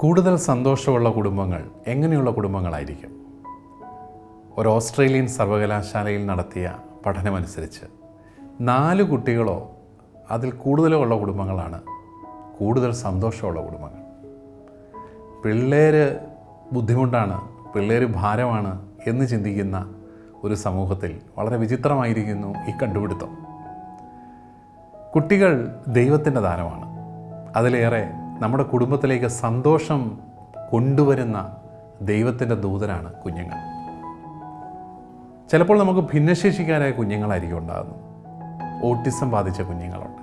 കൂടുതൽ സന്തോഷമുള്ള കുടുംബങ്ങൾ എങ്ങനെയുള്ള കുടുംബങ്ങളായിരിക്കും? ഒരു ഓസ്ട്രേലിയൻ സർവകലാശാലയിൽ നടത്തിയ പഠനമനുസരിച്ച് നാല് കുട്ടികളോ അതിൽ കൂടുതലോ ഉള്ള കുടുംബങ്ങളാണ് കൂടുതൽ സന്തോഷമുള്ള കുടുംബങ്ങൾ. പിള്ളേർ ബുദ്ധിമുട്ടാണ് പിള്ളേർ ഭാരമാണ് എന്ന് ചിന്തിക്കുന്ന ഒരു സമൂഹത്തിൽ വളരെ വിചിത്രമായിരിക്കുന്നു ഈ കണ്ടുപിടുത്തം. കുട്ടികൾ ദൈവത്തിന്റെ ദാനമാണ്. അതിലേറെ നമ്മുടെ കുടുംബത്തിലേക്ക് സന്തോഷം കൊണ്ടുവരുന്ന ദൈവത്തിന്റെ ദൂതനാണ് കുഞ്ഞുങ്ങൾ. ചിലപ്പോൾ നമുക്ക് ഭിന്നശേഷിക്കാരായ കുഞ്ഞുങ്ങളായിരിക്കും ഉണ്ടാകുന്നത്. ഓട്ടിസം ബാധിച്ച കുഞ്ഞുങ്ങളുണ്ട്.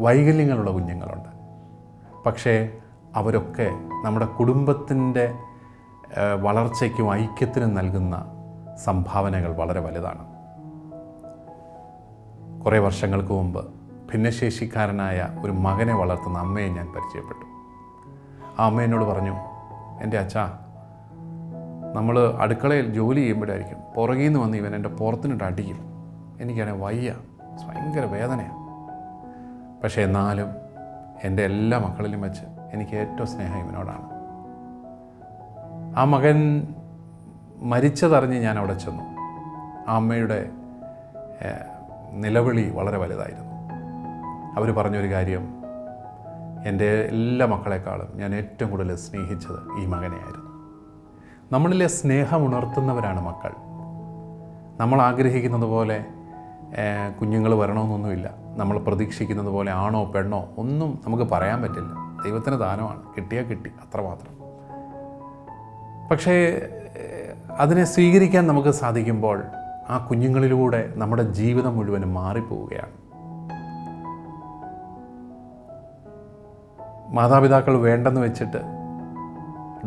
വൈകല്യങ്ങളുള്ള കുഞ്ഞുങ്ങളുണ്ട്. പക്ഷേ അവരൊക്കെ നമ്മുടെ കുടുംബത്തിന്റെ വളർച്ചയ്ക്കും ഐക്യത്തിനും നൽകുന്ന സംഭാവനകൾ വളരെ വലുതാണ്. കുറേ വർഷങ്ങൾക്ക് മുമ്പ് ഭിന്നശേഷിക്കാരനായ ഒരു മകനെ വളർത്തുന്ന അമ്മയെ ഞാൻ പരിചയപ്പെട്ടു. ആ അമ്മ എന്നോട് പറഞ്ഞു എന്റെ അച്ഛാ നമ്മൾ അടുക്കളയിൽ ജോലി ചെയ്യുമ്പോഴായിരിക്കും പുറകിൽ നിന്ന് വന്ന് ഇവൻ എന്റെ പുറത്തിനിട്ട് അടിക്കും. എനിക്കാണെങ്കിൽ വയ്യ ഭയങ്കര വേദനയാണ് പക്ഷേ എന്നാലും എന്റെ എല്ലാ മക്കളിലും വെച്ച് എനിക്ക് ഏറ്റവും സ്നേഹം ഇവനോടാണ്. ആ മകൻ മരിച്ചതറിഞ്ഞ് ഞാൻ അവിടെ ചെന്നു. ആ അമ്മയുടെ നിലവിളി വളരെ വലുതായിരുന്നു. അവർ പറഞ്ഞൊരു കാര്യം. എന്റെ എല്ലാ മക്കളെക്കാളും ഞാൻ ഏറ്റവും കൂടുതൽ സ്നേഹിച്ചത് ഈ മകനെയായിരുന്നു. നമ്മളിലെ സ്നേഹം ഉണർത്തുന്നവരാണ് മക്കൾ. നമ്മൾ ആഗ്രഹിക്കുന്നത് പോലെ കുഞ്ഞുങ്ങൾ വരണമെന്നൊന്നുമില്ല. നമ്മൾ പ്രതീക്ഷിക്കുന്നത് പോലെ ആണോ പെണ്ണോ ഒന്നും നമുക്ക് പറയാൻ പറ്റില്ല. ദൈവത്തിന് ദാനമാണ്. കിട്ടിയാൽ കിട്ടി അത്രമാത്രം പക്ഷേ അതിനെ സ്വീകരിക്കാൻ നമുക്ക് സാധിക്കുമ്പോൾ ആ കുഞ്ഞുങ്ങളിലൂടെ നമ്മുടെ ജീവിതം മുഴുവനും മാറിപ്പോവുകയാണ്. മാതാപിതാക്കൾ വേണ്ടെന്ന് വെച്ചിട്ട്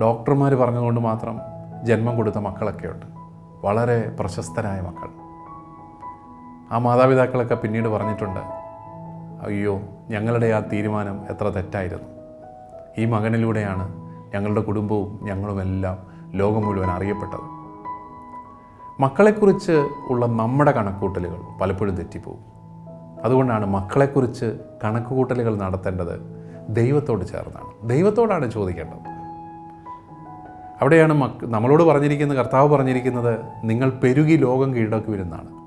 ഡോക്ടർമാർ പറഞ്ഞതുകൊണ്ട് മാത്രം ജന്മം കൊടുത്ത മക്കളൊക്കെയുണ്ട്. വളരെ പ്രശസ്തരായ മക്കൾ. ആ മാതാപിതാക്കളൊക്കെ പിന്നീട് പറഞ്ഞിട്ടുണ്ട് അയ്യോ ഞങ്ങളുടെ ആ തീരുമാനം എത്ര തെറ്റായിരുന്നു. ഈ മകനിലൂടെയാണ് ഞങ്ങളുടെ കുടുംബവും ഞങ്ങളുമെല്ലാം ലോകം മുഴുവൻ അറിയപ്പെട്ടത്. മക്കളെക്കുറിച്ച് ഉള്ള നമ്മുടെ കണക്കൂട്ടലുകൾ പലപ്പോഴും തെറ്റിപ്പോവും അതുകൊണ്ടാണ് മക്കളെക്കുറിച്ച് കണക്കുകൂട്ടലുകൾ നടത്തേണ്ടത് ദൈവത്തോട് ചേർന്നാണ്. ദൈവത്തോടാണ് ചോദിക്കേണ്ടത്. അവിടെയാണ് മക് നമ്മളോട് പറഞ്ഞിരിക്കുന്ന കർത്താവ് പറഞ്ഞിരിക്കുന്നത് നിങ്ങൾ പെരുകി ലോകം കീഴടക്കുവിരുന്നാണ്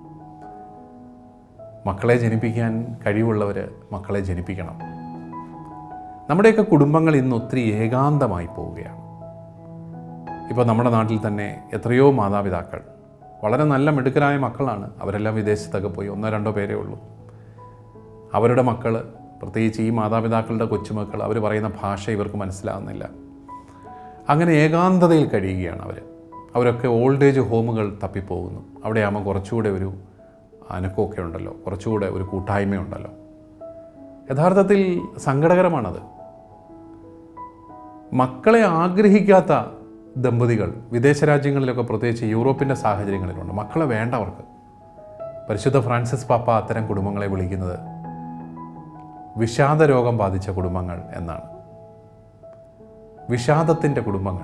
മക്കളെ ജനിപ്പിക്കാൻ കഴിവുള്ളവർ മക്കളെ ജനിപ്പിക്കണം. നമ്മുടെയൊക്കെ കുടുംബങ്ങൾ ഇന്ന് ഒത്തിരി ഏകാന്തമായി പോവുകയാണ്. ഇപ്പോൾ നമ്മുടെ നാട്ടിൽ തന്നെ എത്രയോ മാതാപിതാക്കൾ വളരെ നല്ല മിടുക്കരായ മക്കളാണ് അവരെല്ലാം വിദേശത്തൊക്കെ പോയി ഒന്നോ രണ്ടോ പേരേ ഉള്ളൂ. അവരുടെ മക്കൾ പ്രത്യേകിച്ച് ഈ മാതാപിതാക്കളുടെ കൊച്ചുമക്കൾ അവർ പറയുന്ന ഭാഷ ഇവർക്ക് മനസ്സിലാകുന്നില്ല അങ്ങനെ ഏകാന്തതയിൽ കഴിയുകയാണ് അവർ. അവരൊക്കെ ഓൾഡ് ഏജ് ഹോമുകൾ തപ്പിപ്പോകുന്നു. അവിടെയാകുമ്പോൾ കുറച്ചുകൂടെ ഒരു അനക്കമൊക്കെ ഉണ്ടല്ലോ. കുറച്ചുകൂടെ ഒരു കൂട്ടായ്മയുണ്ടല്ലോ. യഥാർത്ഥത്തിൽ സങ്കടകരമാണത്. മക്കളെ ആഗ്രഹിക്കാത്ത ദമ്പതികൾ വിദേശ രാജ്യങ്ങളിലൊക്കെ പ്രത്യേകിച്ച് യൂറോപ്പിന്റെ സാഹചര്യങ്ങളിലുണ്ട്. മക്കളെ വേണ്ടവർക്ക് പരിശുദ്ധ ഫ്രാൻസിസ് പാപ്പ അത്തരം കുടുംബങ്ങളെ വിളിക്കുന്നത് വിഷാദ രോഗം ബാധിച്ച കുടുംബങ്ങൾ എന്നാണ്. വിഷാദത്തിന്റെ കുടുംബങ്ങൾ.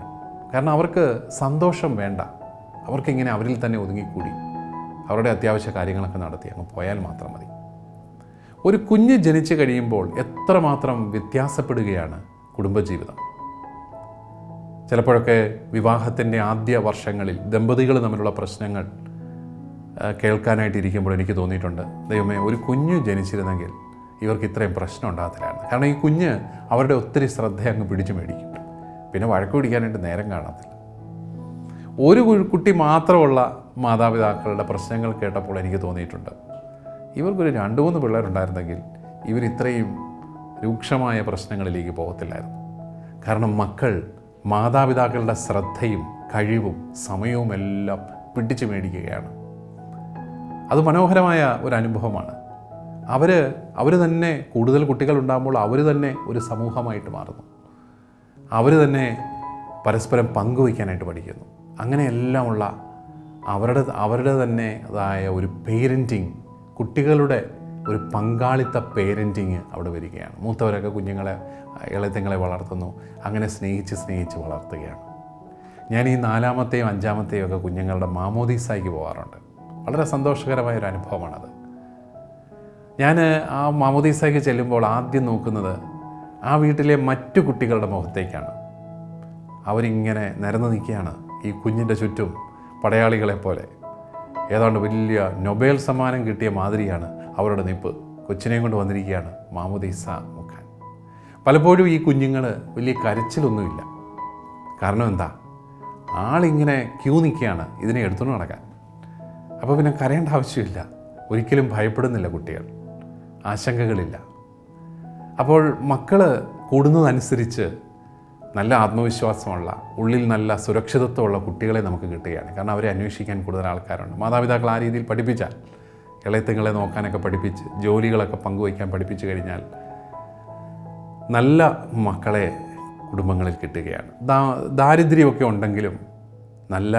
കാരണം അവർക്ക് സന്തോഷം വേണ്ട. അവർക്കിങ്ങനെ അവരിൽ തന്നെ ഒതുങ്ങിക്കൂടി. അവരുടെ അത്യാവശ്യ കാര്യങ്ങളൊക്കെ നടത്തി അങ്ങ് പോയാൽ മാത്രം മതി. ഒരു കുഞ്ഞ് ജനിച്ചു കഴിയുമ്പോൾ എത്രമാത്രം വ്യത്യാസപ്പെടുകയാണ് കുടുംബജീവിതം. ചിലപ്പോഴൊക്കെ വിവാഹത്തിന്റെ ആദ്യ വർഷങ്ങളിൽ ദമ്പതികൾ തമ്മിലുള്ള പ്രശ്നങ്ങൾ കേൾക്കാനായിട്ടിരിക്കുമ്പോൾ എനിക്ക് തോന്നിയിട്ടുണ്ട്. ദൈവമേ ഒരു കുഞ്ഞ് ജനിച്ചിരുന്നെങ്കിൽ ഇവർക്ക് ഇത്രയും പ്രശ്നം ഉണ്ടാകത്തില്ലായിരുന്നു. കാരണം ഈ കുഞ്ഞ് അവരുടെ ഒത്തിരി ശ്രദ്ധ അങ്ങ് പിടിച്ചു മേടിക്കും. പിന്നെ വഴക്ക് പിടിക്കാനായിട്ട് നേരം കാണത്തില്ല. ഒരു കുട്ടി മാത്രമുള്ള മാതാപിതാക്കളുടെ പ്രശ്നങ്ങൾ കേട്ടപ്പോൾ എനിക്ക് തോന്നിയിട്ടുണ്ട്. ഇവർക്കൊരു രണ്ട് മൂന്ന് പിള്ളേരുണ്ടായിരുന്നെങ്കിൽ ഇവർ ഇത്രയും രൂക്ഷമായ പ്രശ്നങ്ങളിലേക്ക് പോകത്തില്ലായിരുന്നു. കാരണം മക്കൾ മാതാപിതാക്കളുടെ ശ്രദ്ധയും കഴിവും സമയവും എല്ലാം പിടിച്ചു മേടിക്കുകയാണ്. അത് മനോഹരമായ ഒരു അനുഭവമാണ്. അവർ അവർ തന്നെ കൂടുതൽ കുട്ടികൾ ഉണ്ടാകുമ്പോൾ അവർ തന്നെ ഒരു സമൂഹമായിട്ട് മാറുന്നു. അവർ തന്നെ പരസ്പരം പങ്കുവയ്ക്കാനായിട്ട് പഠിക്കുന്നു. അങ്ങനെയെല്ലാമുള്ള അവരുടെ അവരുടെ തന്നെ അതായ ഒരു പേരന്റിങ് കുട്ടികളുടെ ഒരു പങ്കാളിത്ത പേരന്റിങ് അവിടെ വരികയാണ്. മൂത്തവരൊക്കെ കുഞ്ഞുങ്ങളെ ഇളയത്തിങ്ങളെ വളർത്തുന്നു. അങ്ങനെ സ്നേഹിച്ച് സ്നേഹിച്ച് വളർത്തുകയാണ്. ഞാൻ ഈ നാലാമത്തെയും അഞ്ചാമത്തെയും ഒക്കെ കുഞ്ഞുങ്ങളുടെ മാമോദീസായിക്ക് പോകാറുണ്ട്. വളരെ സന്തോഷകരമായ ഒരു അനുഭവമാണത്. ഞാൻ ആ മാമോദീസയ്ക്ക് ചെല്ലുമ്പോൾ ആദ്യം നോക്കുന്നത് ആ വീട്ടിലെ മറ്റു കുട്ടികളുടെ മുഖത്തേക്കാണ്. അവരിങ്ങനെ നിരന്ന് നിൽക്കുകയാണ് ഈ കുഞ്ഞിന്റെ ചുറ്റും പടയാളികളെ പോലെ. ഏതാണ്ട് വലിയ നൊബേൽ സമ്മാനം കിട്ടിയ മാതിരിയാണ് അവരുടെ നിപ്പ്. കൊച്ചിനെയും കൊണ്ട് വന്നിരിക്കുകയാണ് മാമുദീസ മുഖാൻ. പലപ്പോഴും ഈ കുഞ്ഞുങ്ങൾ വലിയ കരച്ചിലൊന്നുമില്ല. കാരണം എന്താ? ആളിങ്ങനെ ക്യൂ നിൽക്കുകയാണ് ഇതിനെ എടുത്തുകൊണ്ട് നടക്കാൻ. അപ്പോൾ പിന്നെ കരയേണ്ട ആവശ്യമില്ല. ഒരിക്കലും ഭയപ്പെടുന്നില്ല കുട്ടികൾ. ആശങ്കകളില്ല. അപ്പോൾ മക്കൾ കൂടുന്നതനുസരിച്ച് നല്ല ആത്മവിശ്വാസമുള്ള ഉള്ളിൽ നല്ല സുരക്ഷിതത്വമുള്ള കുട്ടികളെ നമുക്ക് കിട്ടുകയാണ്. കാരണം അവരെ അന്വേഷിക്കാൻ കൂടുതൽ ആൾക്കാരുണ്ട്. മാതാപിതാക്കൾ ആ രീതിയിൽ പഠിപ്പിച്ചാൽ ഇളയത്തുങ്ങളെ നോക്കാനൊക്കെ പഠിപ്പിച്ച് ജോലികളൊക്കെ പങ്കുവയ്ക്കാൻ പഠിപ്പിച്ചു കഴിഞ്ഞാൽ നല്ല മക്കളെ കുടുംബങ്ങളിൽ കിട്ടുകയാണ്. ദാ ദാരിദ്ര്യമൊക്കെ ഉണ്ടെങ്കിലും നല്ല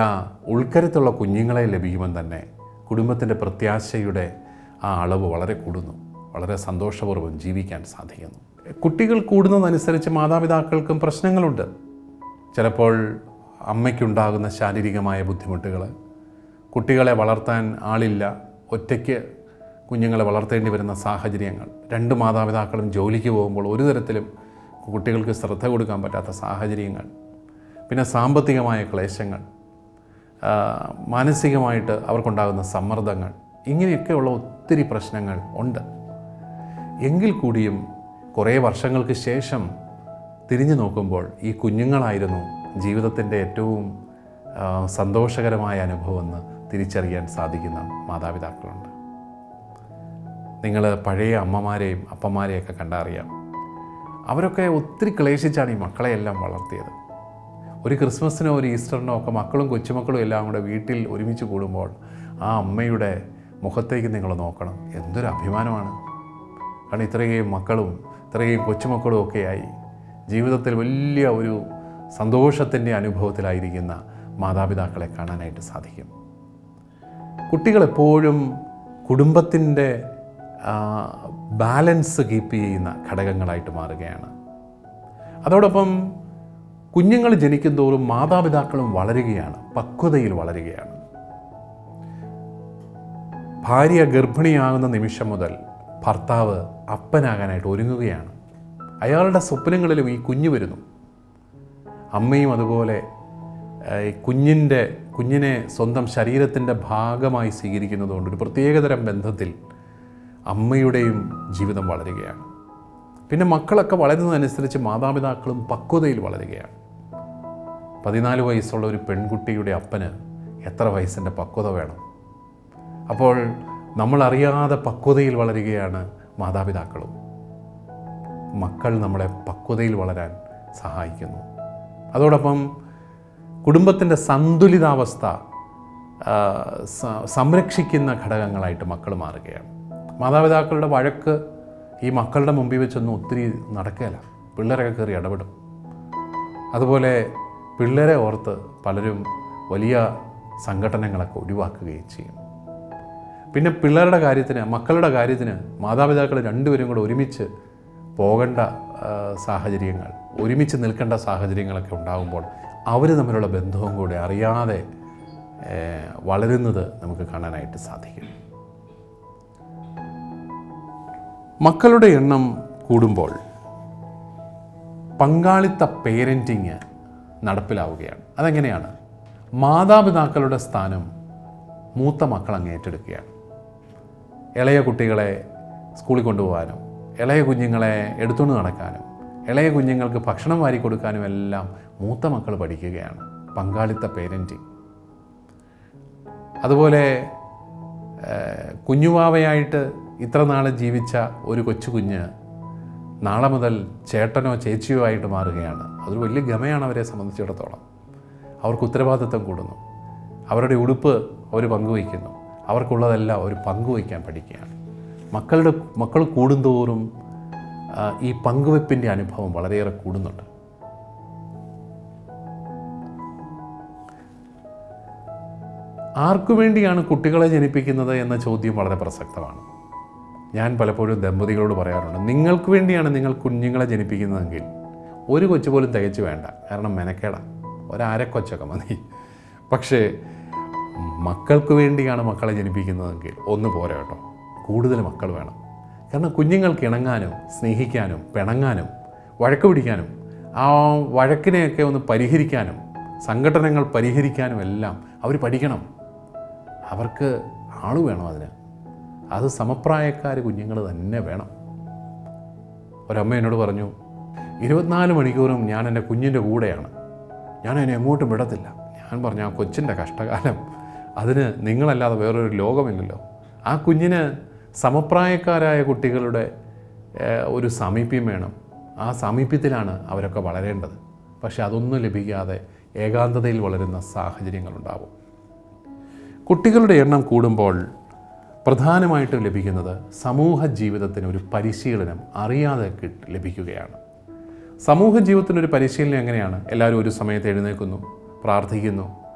ഉൾക്കരുത്തുള്ള കുഞ്ഞുങ്ങളെ ലഭിക്കുമ്പം തന്നെ കുടുംബത്തിന്റെ പ്രത്യാശയുടെ ആ അളവ് വളരെ കൂടുന്നു. വളരെ സന്തോഷപൂർവം ജീവിക്കാൻ സാധിക്കുന്നു. കുട്ടികൾ കൂടുന്നതനുസരിച്ച് മാതാപിതാക്കൾക്കും പ്രശ്നങ്ങളുണ്ട്. ചിലപ്പോൾ അമ്മയ്ക്കുണ്ടാകുന്ന ശാരീരികമായ ബുദ്ധിമുട്ടുകൾ കുട്ടികളെ വളർത്താൻ ആളില്ല ഒറ്റയ്ക്ക് കുഞ്ഞുങ്ങളെ വളർത്തേണ്ടി വരുന്ന സാഹചര്യങ്ങൾ രണ്ട് മാതാപിതാക്കളും ജോലിക്ക് പോകുമ്പോൾ ഒരു തരത്തിലും കുട്ടികൾക്ക് ശ്രദ്ധ കൊടുക്കാൻ പറ്റാത്ത സാഹചര്യങ്ങൾ പിന്നെ സാമ്പത്തികമായ ക്ലേശങ്ങൾ മാനസികമായിട്ട് അവർക്കുണ്ടാകുന്ന സമ്മർദ്ദങ്ങൾ ഇങ്ങനെയൊക്കെയുള്ള ഒത്തിരി പ്രശ്നങ്ങൾ ഉണ്ട്. എങ്കിൽ കൂടിയും കുറേ വർഷങ്ങൾക്ക് ശേഷം തിരിഞ്ഞു നോക്കുമ്പോൾ ഈ കുഞ്ഞുങ്ങളായിരുന്നു ജീവിതത്തിന്റെ ഏറ്റവും സന്തോഷകരമായ അനുഭവമെന്ന് തിരിച്ചറിയാൻ സാധിക്കുന്ന മാതാപിതാക്കളുണ്ട്. നിങ്ങൾ പഴയ അമ്മമാരെയും അപ്പന്മാരെയൊക്കെ കണ്ടറിയാം. അവരൊക്കെ ഒത്തിരി ക്ലേശിച്ചാണ് ഈ മക്കളെയെല്ലാം വളർത്തിയത്. ഒരു ക്രിസ്മസിനോ ഒരു ഈസ്റ്ററിനോ ഒക്കെ മക്കളും കൊച്ചുമക്കളും എല്ലാം കൂടെ വീട്ടിൽ ഒരുമിച്ച് കൂടുമ്പോൾ ആ അമ്മയുടെ മുഖത്തേക്ക് നിങ്ങൾ നോക്കണം. എന്തൊരു അഭിമാനമാണ്. കാരണം ഇത്രയും മക്കളും ഇത്രയും കൊച്ചുമക്കളും ഒക്കെയായി ജീവിതത്തിൽ വലിയ ഒരു സന്തോഷത്തിന്റെ അനുഭവത്തിലായിരിക്കുന്ന മാതാപിതാക്കളെ കാണാനായിട്ട് സാധിക്കും. കുട്ടികളെപ്പോഴും കുടുംബത്തിന്റെ ബാലൻസ് കീപ്പ് ചെയ്യുന്ന ഘടകങ്ങളായിട്ട് മാറുകയാണ്. അതോടൊപ്പം കുഞ്ഞുങ്ങൾ ജനിക്കും തോറും മാതാപിതാക്കളും വളരുകയാണ് പക്വതയിൽ വളരുകയാണ്. ഭാര്യ ഗർഭിണിയാകുന്ന നിമിഷം മുതൽ ഭർത്താവ് അപ്പനാകാനായിട്ട് ഒരുങ്ങുകയാണ്. അയാളുടെ സ്വപ്നങ്ങളിലും ഈ കുഞ്ഞ് വരുന്നു. അമ്മയും അതുപോലെ ഈ കുഞ്ഞിന്റെ കുഞ്ഞിനെ സ്വന്തം ശരീരത്തിന്റെ ഭാഗമായി സ്വീകരിക്കുന്നതുകൊണ്ട് ഒരു പ്രത്യേകതരം ബന്ധത്തിൽ അമ്മയുടെയും ജീവിതം വളരുകയാണ്. പിന്നെ മക്കളൊക്കെ വളരുന്നതനുസരിച്ച് മാതാപിതാക്കളും പക്വതയിൽ വളരുകയാണ്. പതിനാല് വയസ്സുള്ള ഒരു പെൺകുട്ടിയുടെ അപ്പന് എത്ര വയസ്സിന്റെ പക്വത വേണം? അപ്പോൾ നമ്മളറിയാതെ പക്വതയിൽ വളരുകയാണ് മാതാപിതാക്കളും. മക്കൾ നമ്മളെ പക്വതയിൽ വളരാൻ സഹായിക്കുന്നു. അതോടൊപ്പം കുടുംബത്തിന്റെ സന്തുലിതാവസ്ഥ സംരക്ഷിക്കുന്ന ഘടകങ്ങളായിട്ട് മക്കൾ മാറുകയാണ്. മാതാപിതാക്കളുടെ വഴക്ക് ഈ മക്കളുടെ മുമ്പിൽ വെച്ചൊന്നും ഒത്തിരി നടക്കുകയില്ല. പിള്ളേരൊക്കെ കയറി ഇടപെടും. അതുപോലെ പിള്ളേരെ ഓർത്ത് പലരും വലിയ സംഘടനകളൊക്കെ ഒഴിവാക്കുകയും ചെയ്യും. പിന്നെ പിള്ളേരുടെ കാര്യത്തിന് മക്കളുടെ കാര്യത്തിന് മാതാപിതാക്കൾ രണ്ടുപേരും കൂടെ ഒരുമിച്ച് പോകേണ്ട സാഹചര്യങ്ങൾ ഒരുമിച്ച് നിൽക്കേണ്ട സാഹചര്യങ്ങളൊക്കെ ഉണ്ടാകുമ്പോൾ അവർ തമ്മിലുള്ള ബന്ധവും കൂടെ അറിയാതെ വളരുന്നത് നമുക്ക് കാണാനായിട്ട് സാധിക്കും. മക്കളുടെ എണ്ണം കൂടുമ്പോൾ പങ്കാളിത്ത പേരന്റിങ് നടപ്പിലാവുകയാണ്. അതെങ്ങനെയാണ്? മാതാപിതാക്കളുടെ സ്ഥാനം മൂത്ത മക്കൾ അങ്ങ് ഏറ്റെടുക്കുകയാണ്. ഇളയ കുട്ടികളെ സ്കൂളിൽ കൊണ്ടുപോകാനും ഇളയ കുഞ്ഞുങ്ങളെ എടുത്തുകൊണ്ട് നടക്കാനും ഇളയ കുഞ്ഞുങ്ങൾക്ക് ഭക്ഷണം വാരി കൊടുക്കാനും എല്ലാം മൂത്ത മക്കൾ പഠിക്കുകയാണ്. പങ്കാളിത്ത പേരന്റിങ് അതുപോലെ കുഞ്ഞുവാവയായിട്ട് ഇത്ര നാൾ ജീവിച്ച ഒരു കൊച്ചു കുഞ്ഞ് നാളെ മുതൽ ചേട്ടനോ ചേച്ചിയോ ആയിട്ട് മാറുകയാണ്. അതൊരു വലിയ ഗമയാണ് അവരെ സംബന്ധിച്ചിടത്തോളം. അവർക്ക് ഉത്തരവാദിത്വം കൂടുന്നു. അവരുടെ ഉടുപ്പ് അവർ പങ്കുവയ്ക്കുന്നു. അവർക്കുള്ളതെല്ലാം അവർ പങ്കുവയ്ക്കാൻ പഠിക്കുകയാണ്. മക്കളുടെ മക്കൾ കൂടുന്തോറും ഈ പങ്കുവയ്പ്പിന്റെ അനുഭവം വളരെയേറെ കൂടുന്നുണ്ട്. ആർക്കു വേണ്ടിയാണ് കുട്ടികളെ ജനിപ്പിക്കുന്നത് എന്ന ചോദ്യം വളരെ പ്രസക്തമാണ്. ഞാൻ പലപ്പോഴും ദമ്പതികളോട് പറയാറുണ്ട് നിങ്ങൾക്ക് വേണ്ടിയാണ് നിങ്ങൾ കുഞ്ഞുങ്ങളെ ജനിപ്പിക്കുന്നതെങ്കിൽ ഒരു കൊച്ചു പോലും തികച്ചു വേണ്ട കാരണം മെനക്കേടാണ് ഒരാരക്കൊച്ചൊക്കെ മതി. പക്ഷേ മക്കൾക്ക് വേണ്ടിയാണ് മക്കളെ ജനിപ്പിക്കുന്നതെങ്കിൽ ഒന്ന് പോരാ കേട്ടോ. കൂടുതൽ മക്കൾ വേണം. കാരണം കുഞ്ഞുങ്ങൾക്ക് ഇണങ്ങാനും സ്നേഹിക്കാനും പിണങ്ങാനും വഴക്ക് പിടിക്കാനും ആ വഴക്കിനെയൊക്കെ ഒന്ന് പരിഹരിക്കാനും സംഘടനകൾ പരിഹരിക്കാനും എല്ലാം അവർ പഠിക്കണം. അവർക്ക് ആൾ വേണം അതിന്. അത് സമപ്രായക്കാർ കുഞ്ഞുങ്ങൾ തന്നെ വേണം. ഒരമ്മ എന്നോട് പറഞ്ഞു ഇരുപത്തിനാല് മണിക്കൂറും ഞാൻ എന്റെ കുഞ്ഞിന്റെ കൂടെയാണ്. ഞാൻ അതിനെ എങ്ങോട്ടും വിടത്തില്ല. ഞാൻ പറഞ്ഞു ആ കൊച്ചിന്റെ കഷ്ടകാലം അതിന് നിങ്ങളല്ലാതെ വേറൊരു ലോകമില്ലല്ലോ. ആ കുഞ്ഞിന് സമപ്രായക്കാരായ കുട്ടികളുടെ ഒരു സാമീപ്യം വേണം. ആ സാമീപ്യത്തിലാണ് അവരൊക്കെ വളരേണ്ടത്. പക്ഷെ അതൊന്നും ലഭിക്കാതെ ഏകാന്തതയിൽ വളരുന്ന സാഹചര്യങ്ങളുണ്ടാവും. കുട്ടികളുടെ എണ്ണം കൂടുമ്പോൾ പ്രധാനമായിട്ടും ലഭിക്കുന്നത് സമൂഹ ജീവിതത്തിന് ഒരു പരിശീലനം അറിയാതെ ലഭിക്കുകയാണ്. സമൂഹ ജീവിതത്തിനൊരു പരിശീലനം എങ്ങനെയാണ്? എല്ലാവരും ഒരു സമയത്ത് എഴുന്നേൽക്കുന്നു പ്രാർത്ഥിക്കുന്നു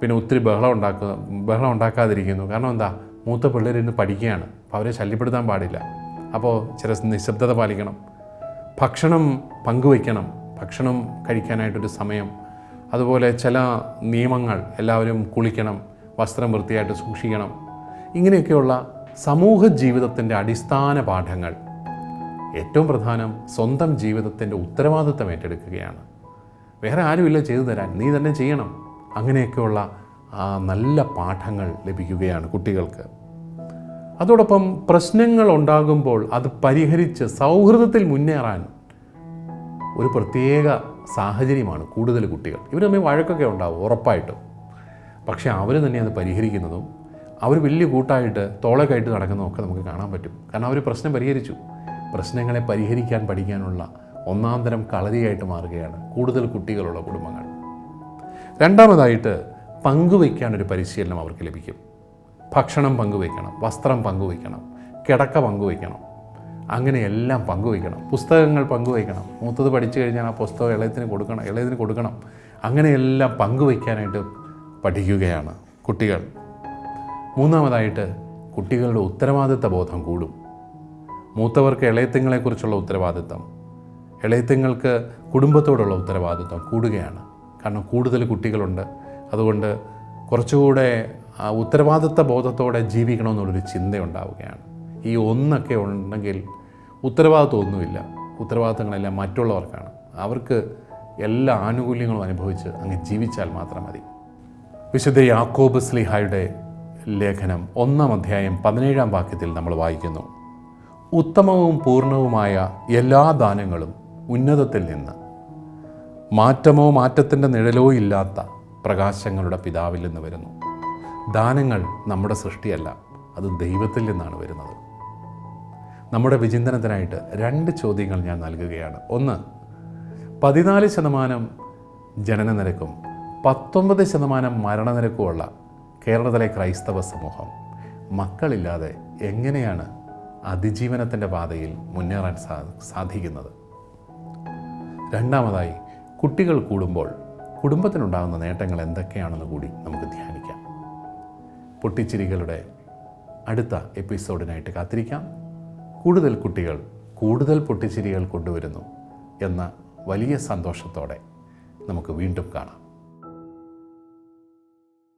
പിന്നെ ഒത്തിരി ബഹളം ഉണ്ടാക്കുക ബഹളം ഉണ്ടാക്കാതിരിക്കുന്നു. കാരണം എന്താ? മൂത്ത പിള്ളേർ ഇന്ന് പഠിക്കുകയാണ്. അപ്പോൾ അവരെ ശല്യപ്പെടുത്താൻ പാടില്ല. അപ്പോൾ ചില നിശബ്ദത പാലിക്കണം. ഭക്ഷണം പങ്കുവയ്ക്കണം. ഭക്ഷണം കഴിക്കാനായിട്ടൊരു സമയം. അതുപോലെ ചില നിയമങ്ങൾ എല്ലാവരും കുളിക്കണം വസ്ത്രം വൃത്തിയായിട്ട് സൂക്ഷിക്കണം. ഇങ്ങനെയൊക്കെയുള്ള സമൂഹ ജീവിതത്തിന്റെ അടിസ്ഥാന പാഠങ്ങൾ. ഏറ്റവും പ്രധാനം സ്വന്തം ജീവിതത്തിന്റെ ഉത്തരവാദിത്തം ഏറ്റെടുക്കുകയാണ്. വേറെ ആരുമില്ല ചെയ്തു തരാൻ. നീ തന്നെ ചെയ്യണം. അങ്ങനെയൊക്കെയുള്ള നല്ല പാഠങ്ങൾ ലഭിക്കുകയാണ് കുട്ടികൾക്ക്. അതോടൊപ്പം പ്രശ്നങ്ങൾ ഉണ്ടാകുമ്പോൾ അത് പരിഹരിച്ച് സൗഹൃദത്തിൽ മുന്നേറാൻ ഒരു പ്രത്യേക സാഹചര്യമാണ് കൂടുതൽ കുട്ടികൾ. ഇവർ തമ്മിൽ വഴക്കൊക്കെ ഉണ്ടാവും ഉറപ്പായിട്ടും. പക്ഷേ അവർ തന്നെ അത് പരിഹരിക്കുന്നതും അവർ വലിയ കൂട്ടായിട്ട് തോളൊക്കെയായിട്ട് നടക്കുന്നതൊക്കെ നമുക്ക് കാണാൻ പറ്റും. കാരണം അവർ പ്രശ്നം പരിഹരിച്ചു. പ്രശ്നങ്ങളെ പരിഹരിക്കാൻ പഠിക്കാനുള്ള ഒന്നാം തരം കളരിയായിട്ട് മാറുകയാണ് കൂടുതൽ കുട്ടികളുള്ള കുടുംബങ്ങൾ. രണ്ടാമതായിട്ട് പങ്കുവയ്ക്കാനൊരു പരിശീലനം അവർക്ക് ലഭിക്കും. ഭക്ഷണം പങ്കുവയ്ക്കണം വസ്ത്രം പങ്കുവയ്ക്കണം കിടക്ക പങ്കുവയ്ക്കണം അങ്ങനെ എല്ലാം പങ്കുവയ്ക്കണം. പുസ്തകങ്ങൾ പങ്കുവയ്ക്കണം. മൂത്തത് പഠിച്ചു കഴിഞ്ഞാൽ ആ പുസ്തകം ഇളയത്തിന് കൊടുക്കണം ഇളയത്തിന് കൊടുക്കണം. അങ്ങനെയെല്ലാം പങ്കുവയ്ക്കാനായിട്ട് പഠിക്കുകയാണ് കുട്ടികൾ. മൂന്നാമതായിട്ട് കുട്ടികളുടെ ഉത്തരവാദിത്ത ബോധം കൂടും. മൂത്തവർക്ക് ഇളയത്തിങ്ങളെക്കുറിച്ചുള്ള ഉത്തരവാദിത്തം ഇളയത്തിങ്ങൾക്ക് കുടുംബത്തോടുള്ള ഉത്തരവാദിത്തം കൂടുകയാണ്. കാരണം കൂടുതൽ കുട്ടികളുണ്ട്. അതുകൊണ്ട് കുറച്ചുകൂടെ ഉത്തരവാദിത്ത ബോധത്തോടെ ജീവിക്കണമെന്നുള്ളൊരു ചിന്തയുണ്ടാവുകയാണ്. ഈ ഒന്നൊക്കെ ഉണ്ടെങ്കിൽ ഉത്തരവാദിത്വം ഒന്നുമില്ല. ഉത്തരവാദിത്തങ്ങളെല്ലാം മറ്റുള്ളവർക്കാണ്. അവർക്ക് എല്ലാ ആനുകൂല്യങ്ങളും അനുഭവിച്ച് അങ്ങ് ജീവിച്ചാൽ മാത്രം മതി. വിശുദ്ധ യാക്കോബ് സ്ലിഹായുടെ ലേഖനം ഒന്നാം അധ്യായം പതിനേഴാം വാക്യത്തിൽ നമ്മൾ വായിക്കുന്നു. ഉത്തമവും പൂർണവുമായ എല്ലാ ദാനങ്ങളും ഉന്നതത്തിൽ നിന്ന് മാറ്റമോ മാറ്റത്തിന്റെ നിഴലോ ഇല്ലാത്ത പ്രകാശങ്ങളുടെ പിതാവിൽ നിന്ന് വരുന്നു. ദാനങ്ങൾ നമ്മുടെ സൃഷ്ടിയല്ല അത് ദൈവത്തിൽ നിന്നാണ് വരുന്നത്. നമ്മുടെ വിചിന്തനത്തിനായിട്ട് രണ്ട് ചോദ്യങ്ങൾ ഞാൻ നൽകുകയാണ്. ഒന്ന് പതിനാല് ശതമാനം ജനന നിരക്കും പത്തൊമ്പത് ശതമാനം മരണനിരക്കുമുള്ള കേരളത്തിലെ ക്രൈസ്തവ സമൂഹം മക്കളില്ലാതെ എങ്ങനെയാണ് അതിജീവനത്തിന്റെ പാതയിൽ മുന്നേറാൻ സാധിക്കുന്നത്? രണ്ടാമതായി കുട്ടികൾ കൂടുമ്പോൾ കുടുംബത്തിനുണ്ടാകുന്ന നേട്ടങ്ങൾ എന്തൊക്കെയാണെന്ന് കൂടി നമുക്ക് ധ്യാനിക്കാം. പൊട്ടിച്ചിരികളുടെ അടുത്ത എപ്പിസോഡിനായിട്ട് കാത്തിരിക്കാം. കൂടുതൽ കുട്ടികൾ കൂടുതൽ പൊട്ടിച്ചിരികൾ കൊണ്ടുവരുന്നു എന്ന വലിയ സന്തോഷത്തോടെ നമുക്ക് വീണ്ടും കാണാം.